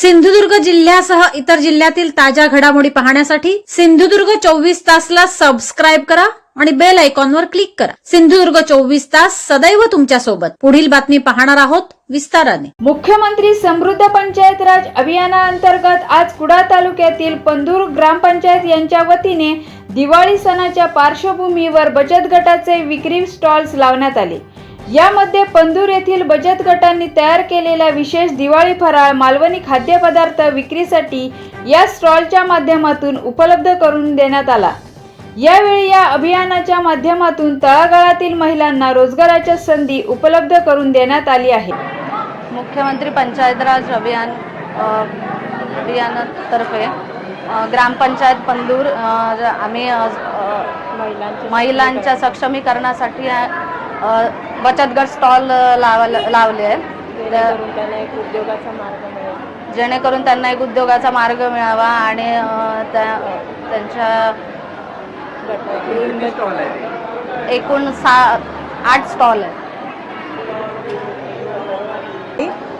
सिंधुदुर्ग जिल्ह्यासह इतर जिल्ह्यातील ताज्या घडामोडी पाहण्यासाठी सिंधुदुर्ग चोवीस तासला सबस्क्राईब करा आणि बेल आयकॉनवर क्लिक करा. सिंधुदुर्ग चोवीस तास सदैव तुमच्यासोबत. पुढील बातमी पाहणार आहोत विस्ताराने. मुख्यमंत्री समृद्ध पंचायत राज अभियानाअंतर्गत आज कुडा तालुक्यातील पंधूर ग्रामपंचायत यांच्या वतीने दिवाळी सणाच्या पार्श्वभूमीवर बचत गटाचे विक्री स्टॉल्स लावण्यात आले. यामध्ये पंधूर येथील बचत गटांनी तयार केलेला विशेष दिवाळी फराळ मालवणी खाद्यपदार्थ विक्रीसाठी या स्टॉलच्या माध्यमातून उपलब्ध करून देण्यात आला. यावेळी या अभियानाच्या माध्यमातून तळागाळातील महिलांना रोजगाराच्या संधी उपलब्ध करून देण्यात आली आहे. मुख्यमंत्री पंचायत राज अभियान अभियानातर्फे ग्रामपंचायत पंदूर आम्ही महिलांच्या सक्षमीकरणासाठी बचत गट स्टॉल लावल लावले आहेत जेणेकरून त्यांना एक उद्योगाचा मार्ग मिळावा आणि त्या त्यांच्या एकूण सा आठ स्टॉल आहेत.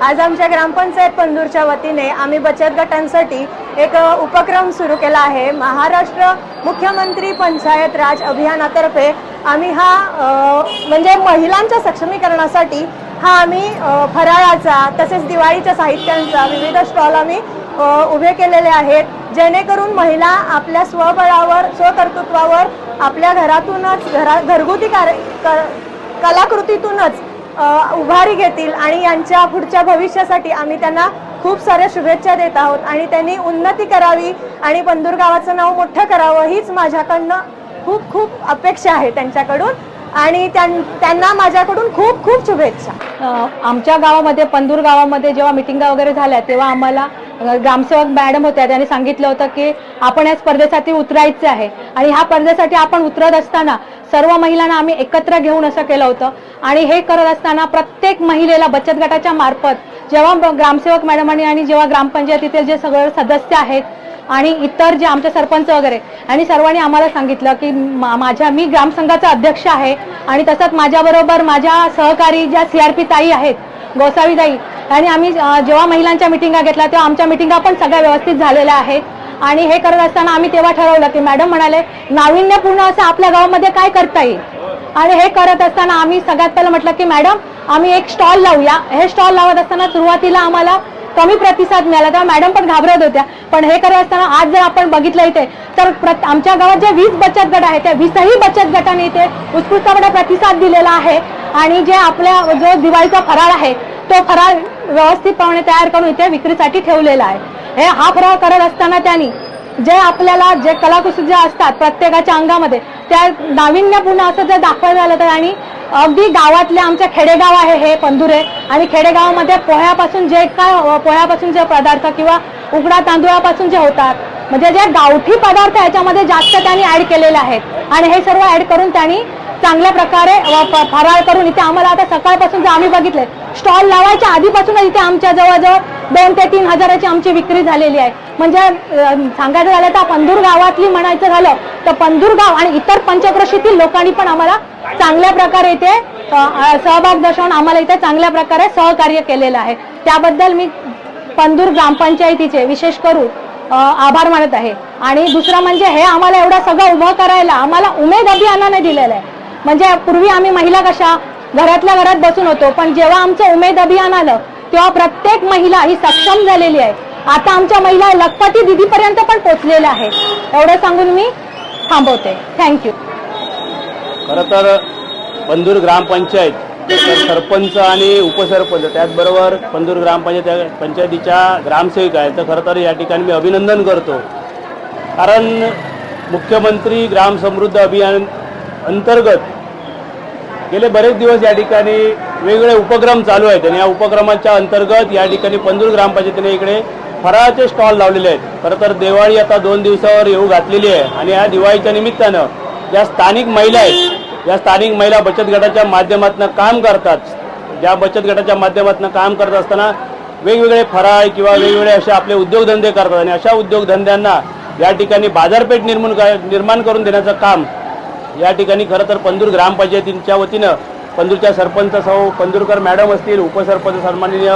आज आमच्या ग्रामपंचायत पंधूरच्या वतीने आम्ही बचत गटांसाठी एक उपक्रम सुरू केला आहे. महाराष्ट्र मुख्यमंत्री पंचायत राज अभियानातर्फे आम्ही हा म्हणजे महिलांच्या सक्षमीकरणासाठी हा आम्ही फराळाचा तसेच दिवाळीच्या साहित्यांचा विविध स्टॉल आम्ही उभे केलेले आहेत. जेणेकरून महिला आपल्या स्वबळावर स्वकर्तृत्वावर आपल्या घरातूनच घरा घरगुती कार्य क- कलाकृतीतूनच उभारी घेतील आणि यांच्या पुढच्या भविष्यासाठी आम्ही त्यांना खूप साऱ्या शुभेच्छा देत आहोत. आणि त्यांनी उन्नती करावी आणि पंदूर गावाचं नाव मोठं करावं हीच माझ्याकडनं खूप खूप अपेक्षा आहे त्यांच्याकडून. आणि त्यां- त्यांना माझ्याकडून खूप खूप शुभेच्छा. आमच्या गावामध्ये पंदूर गावामध्ये जेव्हा मिटिंगा वगैरे झाल्या तेव्हा आम्हाला ग्रामसेवक मॅडम होत्या त्यांनी सांगितलं होतं की आपण या स्पर्धेसाठी उतरायचं आहे. आणि ह्या स्पर्धेसाठी आपण उतरत असताना सर्व महिलांना आम्ही एकत्र घेऊन असं केलं होतं. आणि हे करत असताना प्रत्येक महिलेला बचत गटाच्या मार्फत जेव्हा ग्रामसेवक मॅडमांनी आणि जेव्हा ग्रामपंचायतीतील जे सगळे सदस्य आहेत आणि इतर जे आमचे सरपंच वगैरे आणि सर्वांनी आम्हाला सांगितलं की मा- माझ्या मी ग्रामसंघाचा अध्यक्ष आहे. आणि तसंच माझ्याबरोबर माझ्या सहकारी ज्या सी आर पी ताई आहेत गोसावी ताई आणि आम्ही जेव्हा महिलांच्या मिटिंगा घेतल्या तेव्हा आमच्या मिटिंगा पण सगळ्या व्यवस्थित झालेल्या आहेत. आणि हे करत असताना आम्ही तेव्हा ठरवलं की मॅडम म्हणाले नाविन्यपूर्ण असं आपल्या गावामध्ये काय करता येईल? आणि हे करत असताना आम्ही सगळ्यात पहिलं म्हटलं की मॅडम आम्ही एक स्टॉल लावूया. हे स्टॉल लावत असताना सुरुवातीला आम्हाला कमी प्रतिसाद मिळाला तेव्हा मॅडम पण घाबरत होत्या. पण हे करत असताना आज जर आपण बघितलं इथे तर प्रत- आमच्या गावात जे वीस बचत गट आहेत त्या वीसही बचत गटाने इथे उत्कृष्टपणे प्रतिसाद दिलेला आहे. आणि जे आपल्या जो दिवाळीचा फराळ आहे तो फराळ व्यवस्थितपणे तयार करून इथे विक्रीसाठी ठेवलेला आहे. हे हा फराळ करत असताना त्यांनी जे आपल्याला जे कलाकुसरी जे असतात प्रत्येकाच्या अंगामध्ये त्या नाविन्यपूर्ण असं जर दाखवायला झालं तर आणि अगदी गावातले आमचं खेडेगाव आहे हे पंधुरे आणि खेडेगावामध्ये पोह्यापासून जे काय पोह्यापासून जे पदार्थ किंवा उकडा तांदूळापासून जे होतात म्हणजे जे गावठी पदार्थ याच्यामध्ये जास्त त्यांनी ऍड केलेले आहेत. आणि हे सर्व ऍड करून त्यांनी चांगल्या प्रकारे फराळ करून इथे आम्हाला आता सकाळपासून जर आम्ही बघितले स्टॉल लावायच्या आधीपासूनच इथे आमच्या जवळजवळ दोन ते तीन हजाराची आमची विक्री झालेली आहे. म्हणजे सांगायचं झालं तर पंधूर गावातली म्हणायचं झालं तर पंधूर गाव आणि इतर पंचक्रोशीतील लोकांनी पण आम्हाला चांगल्या प्रकारे इथे सहभाग दर्शवून आम्हाला इथे चांगल्या प्रकारे सहकार्य केलेलं आहे. त्याबद्दल मी पंधूर ग्रामपंचायतीचे विशेष करून आभार मानत आहे. आणि दुसरं म्हणजे हे आम्हाला एवढं सगळं उभं करायला आम्हाला उमेद अभियानाने दिलेलं आहे. म्हणजे पूर्वी आम्ही महिला कशा घरातल्या घरात बसून होतो. पण जेव्हा आमचं उमेद अभियान आलं तेव्हा प्रत्येक महिला ही सक्षम झालेली आहे. आता आमच्या महिला लखपती दिदीपर्यंत पण पोचलेल्या आहेत. एवढं सांगून मी थांबवते. थँक्यू खरं तर पंधूर ग्रामपंचायत सरपंच आणि उपसरपंच त्याचबरोबर पंधूर ग्रामपंचायत पंचायतीच्या ग्रामसेविका आहेत. तर खरं तर या ठिकाणी मी अभिनंदन करतो. कारण मुख्यमंत्री ग्राम समृद्ध अभियान अंतर्गत गेले बरेच दिवस या ठिकाणी वेगवेगळे उपक्रम चालू आहेत. आणि या उपक्रमाच्या अंतर्गत या ठिकाणी पंधूर ग्रामपंचायतीने इकडे फराळाचे स्टॉल लावलेले आहेत. खरं तर दिवाळी आता दोन दिवसावर येऊ घातलेली आहे. आणि या दिवाळीच्या निमित्तानं ज्या स्थानिक महिला आहेत या स्थानिक महिला बचत गटाच्या माध्यमातून काम करतात ज्या बचत गटाच्या माध्यमातून काम करत असताना वेगवेगळे फराळ किंवा वेगवेगळे असे आपले उद्योगधंदे करतात. आणि अशा उद्योगधंद्यांना या ठिकाणी बाजारपेठ निर्माण निर्माण करून देण्याचं काम या ठिकाणी खरं तर पंधूर ग्रामपंचायतींच्या वतीनं पंधूरच्या सरपंच सौ पंधूरकर मॅडम असतील उपसरपंच सन्माननीय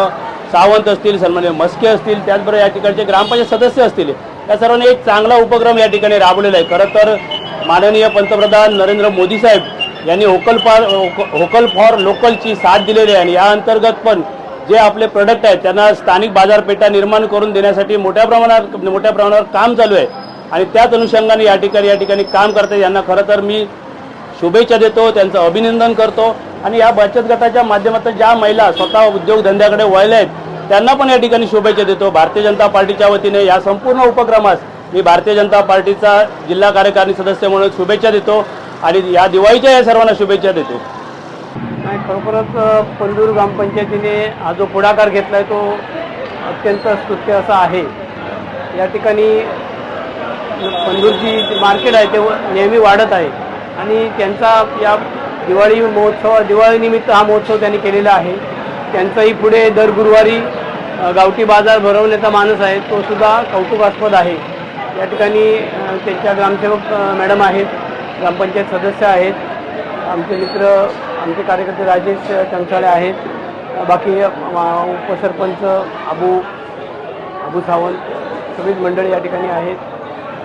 सावंत असतील सन्माननीय मस्के असतील त्याचबरोबर या ठिकाणचे ग्रामपंचायत सदस्य असतील. या सर्वांनी एक चांगला उपक्रम या ठिकाणी राबवलेला आहे. खरं तर माननीय पंतप्रधान नरेंद्र मोदी साहेब यांनी होकल फॉर होकल फॉर लोकलची साथ दिलेली आहे आणि या अंतर्गत पण जे आपले प्रोडक्ट आहेत त्यांना स्थानिक बाजारपेठा निर्माण करून देण्यासाठी मोठ्या प्रमाणात मोठ्या प्रमाणावर काम चालू आहे. आणि त्याच अनुषंगाने या ठिकाणी या ठिकाणी काम करते. यांना खरं तर मी शुभेच्छा देतो त्यांचं अभिनंदन करतो. आणि या बचत गटाच्या माध्यमातून ज्या महिला स्वतः उद्योगधंद्याकडे वळल्या आहेत त्यांना पण या ठिकाणी शुभेच्छा देतो. भारतीय जनता पार्टीच्या वतीने या संपूर्ण उपक्रमास मी भारतीय जनता पार्टीचा जिल्हा कार्यकारिणी सदस्य म्हणून शुभेच्छा देतो. आणि या दिवाळीच्या या सर्वांना शुभेच्छा देतो. नाही खरोखरच अ, ग्रामपंचायतीने हा जो पुढाकार घेतला आहे तो अत्यंत स्तुत्य असा आहे. या ठिकाणी पंदूरची मार्केट आहे ते नेहमी वाढत आहे. आणि त्यांचा या दिवाळी महोत्सव दिवाळीनिमित्त हा महोत्सव त्यांनी केलेला आहे. त्यांचाही पुढे दर गुरुवारी गावठी बाजार भरवण्याचा मानस आहे तो सुद्धा कौतुकास्पद आहे. या ठिकाणी त्यांच्या ग्रामसेवक मॅडम आहेत ग्रामपंचायत सदस्य आहेत आमचे मित्र आमचे कार्यकर्ते राजेश चंचाळे आहेत बाकी उपसरपंच अबू अबू सावंत सगळीच मंडळी या ठिकाणी आहेत.